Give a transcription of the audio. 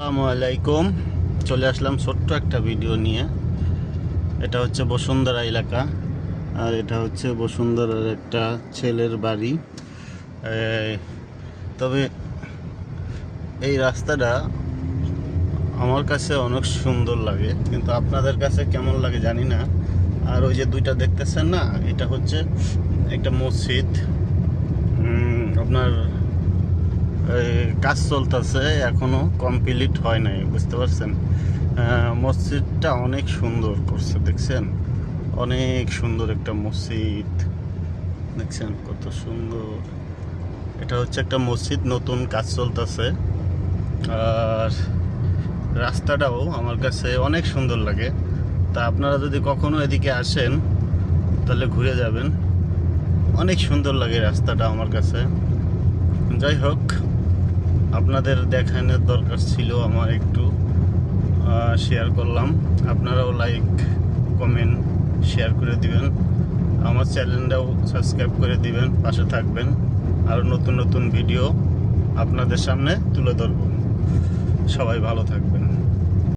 আসসালামু আলাইকুম। চলে আসলাম ছোট্ট একটা ভিডিও নিয়ে। এটা হচ্ছে বসুন্ধরা এলাকা। আর এটা হচ্ছে বসুন্ধরার একটা ছেলের বাড়ি। তবে এই রাস্তাটা আমার কাছে অনেক সুন্দর লাগে, কিন্তু আপনাদের কাছে কেমন লাগে জানি না। আর ওই যে দুইটা দেখতেছেন না, এটা হচ্ছে একটা মসজিদ। আপনার কাজ চলতেছে, এখনও কমপ্লিট হয় নাই, বুঝতে পারছেন? মসজিদটা অনেক সুন্দর করছে, দেখছেন? অনেক সুন্দর একটা মসজিদ, দেখছেন? কত সুন্দর। এটা হচ্ছে একটা মসজিদ, নতুন কাজ চলতেছে। আর রাস্তাটাও আমার কাছে অনেক সুন্দর লাগে। তা আপনারা যদি কখনো এদিকে আসেন, তাহলে ঘুরে যাবেন। অনেক সুন্দর লাগে রাস্তাটা আমার কাছে। যাই হোক আপনাদের দেখানোর দরকার ছিল আমার একটু শেয়ার করলাম। আপনারাও লাইক কমেন্ট শেয়ার করে দিবেন। আমার চ্যানেলটাও সাবস্ক্রাইব করে দিবেন, পাশে থাকবেন। আরও নতুন নতুন ভিডিও আপনাদের সামনে তুলে ধরব। সবাই ভালো থাকবেন।